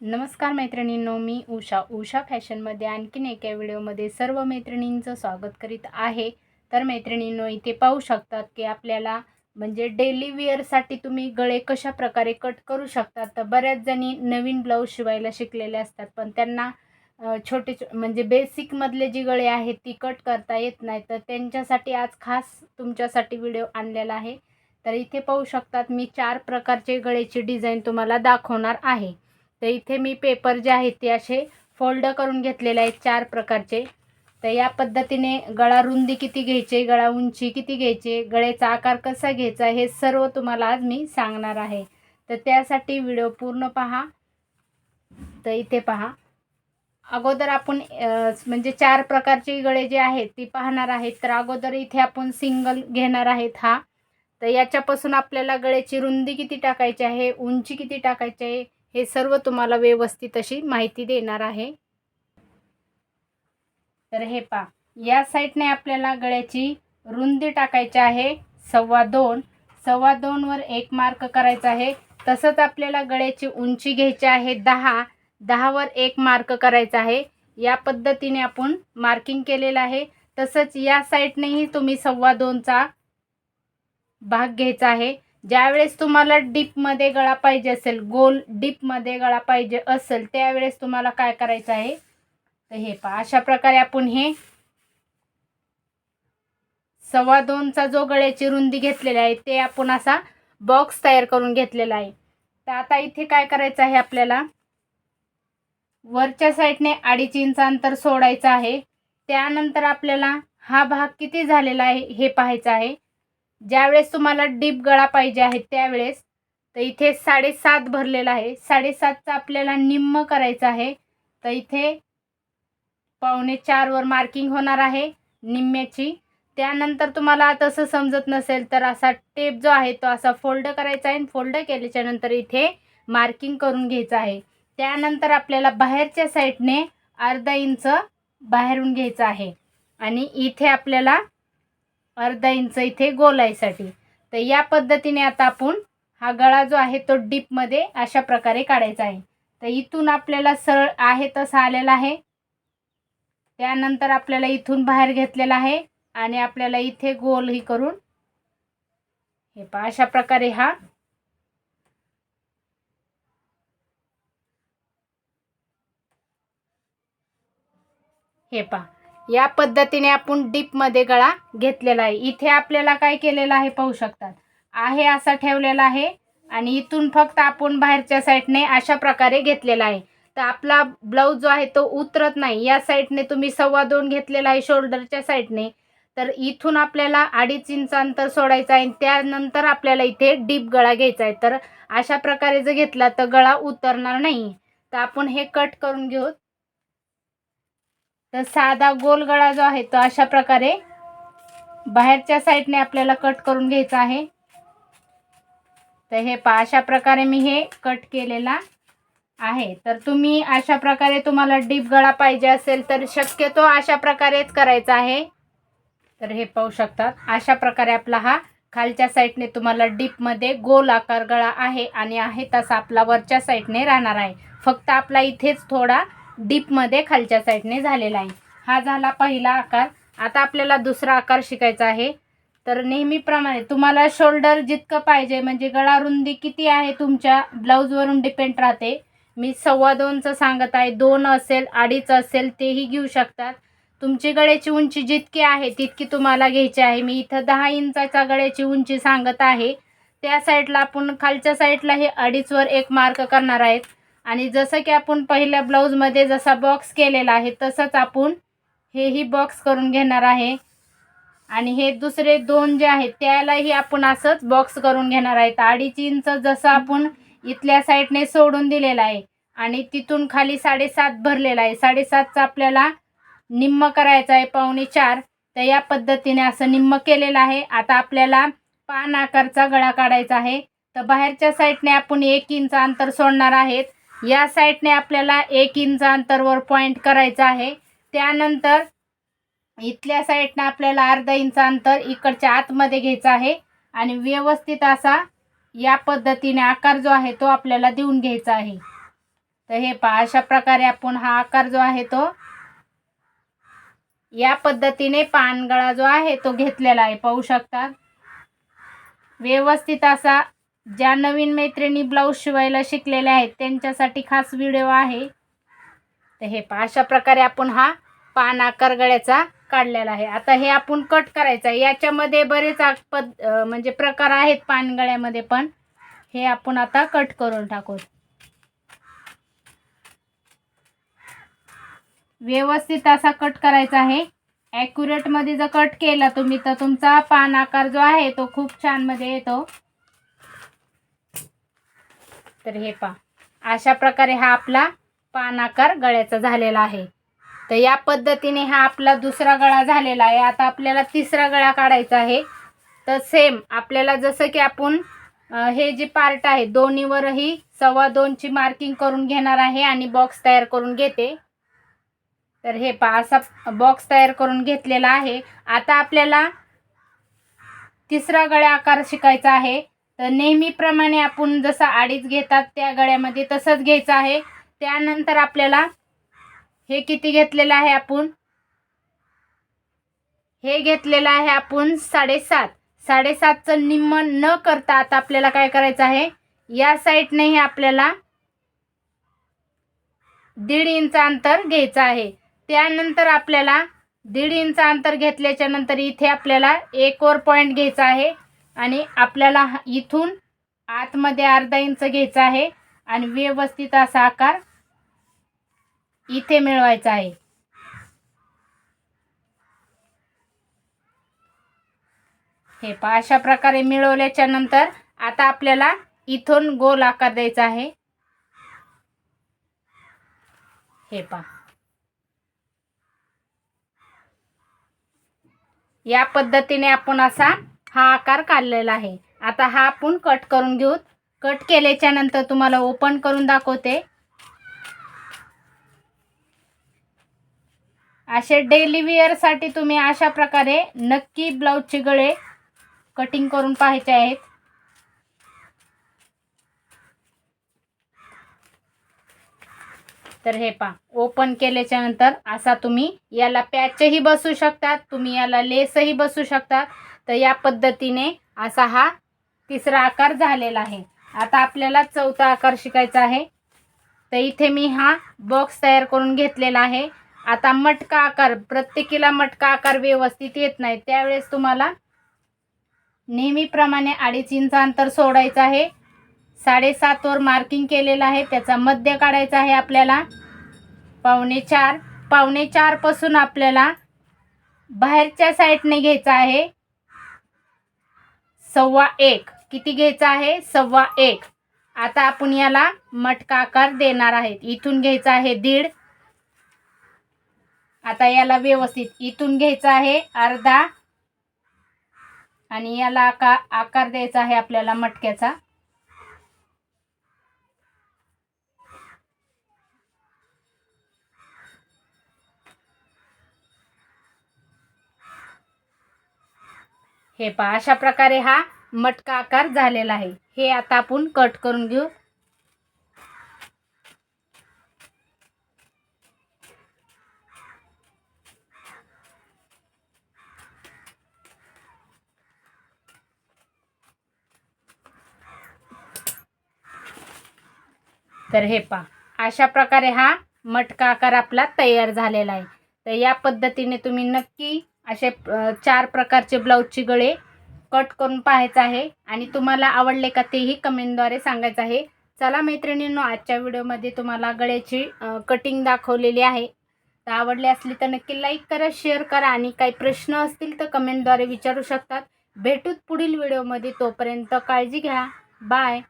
नमस्कार मैत्रिणींनो मी उषा. उषा फॅशनमध्ये आणखीन एका व्हिडिओमध्ये सर्व मैत्रिणींचं स्वागत करीत आहे. तर मैत्रिणींनो इथे पाहू शकतात की आपल्याला म्हणजे डेली वेअरसाठी तुम्ही गळे कशा प्रकारे कट करू शकतात तर बऱ्याच जणी नवीन ब्लाऊज शिवायला शिकलेले असतात पण त्यांना छोटे छो- म्हणजे बेसिकमधले जी गळे आहेत ती कट करता येत नाही. तर त्यांच्यासाठी आज खास तुमच्यासाठी व्हिडिओ आणलेला आहे. तर इथे पाहू शकतात मी चार प्रकारचे गळेची डिझाईन तुम्हाला दाखवणार आहे. तर इथे मी पेपर जे आहेत ते असे फोल्ड करून घेतलेले आहेत चार प्रकारचे. तर या पद्धतीने गळा रुंदी किती घ्यायचे गळा उंची किती घ्यायची गळ्याचा आकार कसा घ्यायचा हे सर्व तुम्हाला आज मी सांगणार आहे. तर त्यासाठी व्हिडिओ पूर्ण पहा. तर इथे पहा. अगोदर आपण म्हणजे चार प्रकारचे गळे जे आहेत ती पाहणार आहेत. तर अगोदर इथे आपण सिंगल घेणार आहेत हा. तर याच्यापासून आपल्याला गळ्याची रुंदी किती टाकायची आहे उंची किती टाकायची आहे हे सर्व तुम्हाला व्यवस्थित अशी माहिती देणार आहे. तर हे पा या साईडने आपल्याला गळ्याची रुंदी टाकायची आहे सव्वा दोन. सव्वा दोनवर एक मार्क करायचा आहे. तसंच आपल्याला गळ्याची उंची घ्यायची आहे दहा. दहावर एक मार्क करायचा आहे. या पद्धतीने आपण मार्किंग केलेलं आहे. तसंच या साईडनेही तुम्ही सव्वा दोनचा भाग घ्यायचा आहे. ज्यावेळेस तुम्हाला डीपमध्ये गळा पाहिजे असेल गोल डीपमध्ये गळा पाहिजे असेल त्यावेळेस तुम्हाला काय करायचं आहे? तर हे पहा अशा प्रकारे आपण हे सव्वा दोनचा जो गळ्याची रुंदी घेतलेली आहे ते आपण असा बॉक्स तयार करून घेतलेला आहे. तर आता इथे काय करायचं आहे आपल्याला? वरच्या साईडने अडीच इंच अंतर सोडायचं आहे. त्यानंतर आपल्याला हा भाग किती झालेला आहे हे पाहायचं आहे. ज्यावेळेस तुम्हाला डीप गळा पाहिजे आहे त्यावेळेस तर इथे साडेसात भरलेला आहे. साडेसातचा आपल्याला निम्म करायचं आहे. तर इथे पावणे चारवर मार्किंग होणार आहे निम्म्याची. त्यानंतर तुम्हाला तसं समजत नसेल तर असा टेप जो आहे तो असा फोल्ड करायचा आहे. फोल्ड केल्याच्यानंतर इथे मार्किंग करून घ्यायचं आहे. त्यानंतर आपल्याला बाहेरच्या साईडने अर्धा इंच बाहेरून घ्यायचं आहे. आणि इथे आपल्याला अर्धा इंच इथे गोलायसाठी. तर या पद्धतीने आता आपण हा गळा जो आहे तो डीपमध्ये अशा प्रकारे काढायचा आहे. तर इथून आपल्याला सरळ आहे तसा आलेला आहे. त्यानंतर आपल्याला इथून बाहेर घेतलेला आहे आणि आपल्याला इथे गोल ही करून हे पहा अशा प्रकारे हा हे पहा. या पद्धतीने आपण डीपमध्ये गळा घेतलेला आहे. इथे आपल्याला काय केलेलं आहे पाहू शकतात. आहे असा ठेवलेला आहे आणि इथून फक्त आपण बाहेरच्या साईडने अशा प्रकारे घेतलेला आहे. तर आपला ब्लाऊज जो आहे तो उतरत नाही. या साईडने तुम्ही सव्वा दोन घेतलेला आहे शोल्डरच्या साईडने तर इथून आपल्याला अडीच इंच अंतर सोडायचं आहे त्यानंतर आपल्याला इथे डीप गळा घ्यायचा आहे. तर अशा प्रकारे जर घेतला तर गळा उतरणार नाही. तर आपण हे कट करून घेऊ. तर साधा गोल गळा जो आहे तो अशा प्रकारे बाहेरच्या साईडने आपल्याला कट करून घ्यायचा आहे. तर हे पा अशा प्रकारे मी हे कट केलेला आहे. तर तुम्ही अशा प्रकारे तुम्हाला डीप गळा पाहिजे असेल तर शक्यतो अशा प्रकारेच करायचा आहे. तर हे पाहू शकतात अशा प्रकारे आपला हा खालच्या साईडने तुम्हाला डीपमध्ये गोल आकार गळा आहे आणि आहे तसा आपला वरच्या साईडने राहणार आहे. फक्त आपला इथेच थोडा डीपमध्ये खालच्या साईडने झालेला आहे. हा झाला पहिला आकार. आता आपल्याला दुसरा आकार शिकायचा आहे. तर नेहमीप्रमाणे तुम्हाला शोल्डर जितकं पाहिजे म्हणजे गळा रुंदी किती आहे तुमच्या ब्लाऊजवरून डिपेंड राहते. मी सव्वा दोनचं सांगत आहे. दोन असेल अडीच असेल तेही घेऊ शकतात. तुमची गळ्याची उंची जितकी आहे तितकी तुम्हाला घ्यायची आहे. मी इथं दहा इंचाच्या गळ्याची उंची सांगत आहे. त्या साईडला आपण खालच्या साईडला हे अडीचवर एक मार्क करणार आहेत. आणि जसं की आपण पहिल्या ब्लाऊजमध्ये जसा बॉक्स केलेला आहे तसंच आपण हेही बॉक्स करून घेणार आहे. आणि हे दुसरे दोन जे आहेत त्यालाही आपण असंच बॉक्स करून घेणार आहेत. अडीच इंच जसं आपण इथल्या साईडने सोडून दिलेला आहे आणि तिथून खाली साडेसात भरलेला आहे. साडेसातचा आपल्याला निम्म करायचं आहे पावणे चार. तर या पद्धतीने असं निम्म केलेलं आहे. आता आपल्याला पान आकारचा गळा काढायचा आहे. तर बाहेरच्या साईडने आपण एक इंच अंतर सोडणार आहेत. या साईडने आपल्याला एक इंच अंतरवर पॉईंट करायचं आहे. त्यानंतर इथल्या साईडनं आपल्याला अर्धा इंच अंतर इकडच्या आतमध्ये घ्यायचं आहे. आणि व्यवस्थित असा या पद्धतीने आकार जो आहे तो आपल्याला देऊन घ्यायचा आहे. तर हे पहा अशा प्रकारे आपण हा आकार जो आहे तो या पद्धतीने पानगळा जो आहे तो घेतलेला आहे. पाहू शकतात व्यवस्थित असा ज्या नवीन मैत्रिणी ब्लाऊज शिवायला शिकलेल्या आहेत त्यांच्यासाठी खास व्हिडिओ आहे. तर हे पहा अशा प्रकारे आपण हा पान आकार गळ्याचा काढलेला आहे. आता हे आपण कट करायचं आहे. याच्यामध्ये बरेच पद म्हणजे प्रकार आहेत पानगळ्यामध्ये पण. हे आपण आता कट करून टाकू व्यवस्थित असा कट करायचा आहे. ॲक्युरेटमध्ये जर कट केला तुम्ही तर तुमचा पान आकार जो आहे तो खूप छानमध्ये येतो. तर हे पा अशा प्रकारे हा आपला पान आकार गळ्याचा झालेला आहे. तर या पद्धतीने हा आपला दुसरा गळा झालेला आहे. आता आपल्याला तिसरा गळा काढायचा आहे. तर सेम आपल्याला जसं की आपण हे जे पार्ट आहे दोन्हीवरही सव्वा दोनची मार्किंग करून घेणार आहे आणि बॉक्स तयार करून घेते. तर हे पहा असा बॉक्स तयार करून घेतलेला आहे. आता आपल्याला तिसरा गळ्या आकार शिकायचा आहे. तर नेहमीप्रमाणे आपण जसं अडीच घेतात त्या गळ्यामध्ये तसंच घ्यायचं आहे. त्यानंतर आपल्याला हे किती घेतलेलं आहे आपण? हे घेतलेलं आहे आपण साडेसात. साडेसातचं निम्म न करता आता आपल्याला काय करायचं आहे? या साईडनेही आपल्याला दीड इंच अंतर घ्यायचं आहे. त्यानंतर आपल्याला दीड इंच अंतर घेतल्याच्या नंतर इथे आपल्याला एक वर पॉईंट घ्यायचा आहे. आणि आपल्याला हा- इथून आतमध्ये अर्धा इंच घ्यायचा आहे आणि व्यवस्थित असा आकार इथे मिळवायचा आहे. हे पहा अशा प्रकारे मिळवल्याच्या नंतर आता आपल्याला इथून गोल आकार द्यायचा आहे. हे पहा. या पद्धतीने आपण असा हा आकार काढलेला आहे. आता हा आपण कट करून घेऊ. कट केल्याच्यानंतर तुम्हाला ओपन करून दाखवते. असे डेली वेअरसाठी तुम्ही अशा प्रकारे नक्की ब्लाऊजचे गळे कटिंग करून पाहायचे आहेत. तर हे पा ओपन केल्याच्यानंतर असा तुम्ही याला पॅचही बसू शकतात तुम्ही याला लेसही बसू शकतात. तर या पद्धतीने असा हा तिसरा आकार झालेला आहे. आता आपल्याला चौथा आकार शिकायचा आहे. तर इथे मी हा बॉक्स तयार करून घेतलेला आहे. आता मटका आकार प्रत्येकीला मटका आकार व्यवस्थित येत नाही. त्यावेळेस तुम्हाला नेहमीप्रमाणे अडीच इंच अंतर सोडायचं आहे. साडेसातवर मार्किंग केलेलं आहे. त्याचा मध्य काढायचा आहे आपल्याला. पावणे चार पावणे चारपासून आपल्याला बाहेरच्या साईडने घ्यायचा आहे. सव्वा एक. किती घ्यायचा आहे? सव्वा एक. आता आपण याला मटका आकार देणार आहेत. इथून घ्यायचा आहे दीड. आता याला व्यवस्थित इथून घ्यायचा आहे अर्धा. आणि याला आकार आकार द्यायचा आहे आपल्याला मटक्याचा. हे पहा अशा प्रकारे हा मटका आकार झालेला आहे. हे आता आपण कट करून घेऊ. तर हे पा अशा प्रकारे हा मटका आकार आपला तयार झालेला आहे. तर या पद्धतीने तुम्ही नक्की असे चार प्रकारचे ब्लाऊजचे गळे कट करून पाहायचं आहे. आणि तुम्हाला आवडले का तेही कमेंटद्वारे सांगायचं आहे. चला मैत्रिणींनो आजच्या व्हिडिओमध्ये तुम्हाला गळ्याची कटिंग दाखवलेली आहे. तर आवडली असली तर नक्की लाईक करा शेअर करा. आणि काही प्रश्न असतील तर कमेंटद्वारे विचारू शकतात. भेटूत पुढील व्हिडिओमध्ये. तोपर्यंत काळजी घ्या. बाय